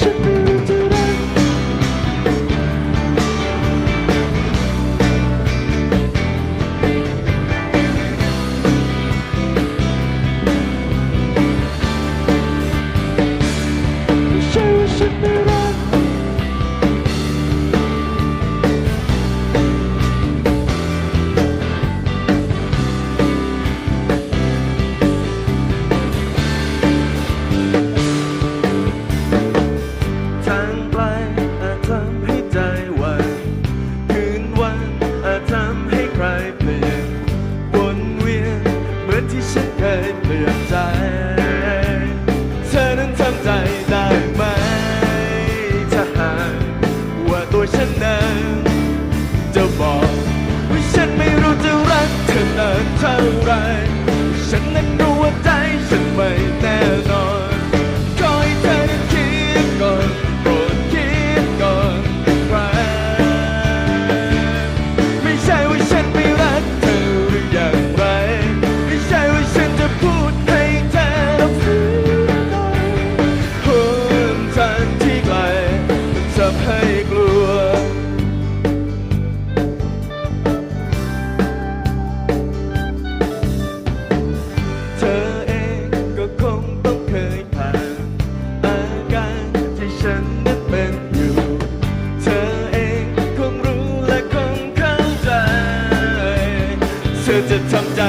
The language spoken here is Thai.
should be เธอนั้นทำใจได้ไหม ถ้าหากว่าตัวฉันนั้จะบอกว่าฉันไม่รู้จะรักเธอนานเท่าไร ฉันนั้นรู้ว่าใจ ฉันนั้นเป็นอยู่ เธอเองคงรู้และคงเข้าใจ เธอจะทำใจ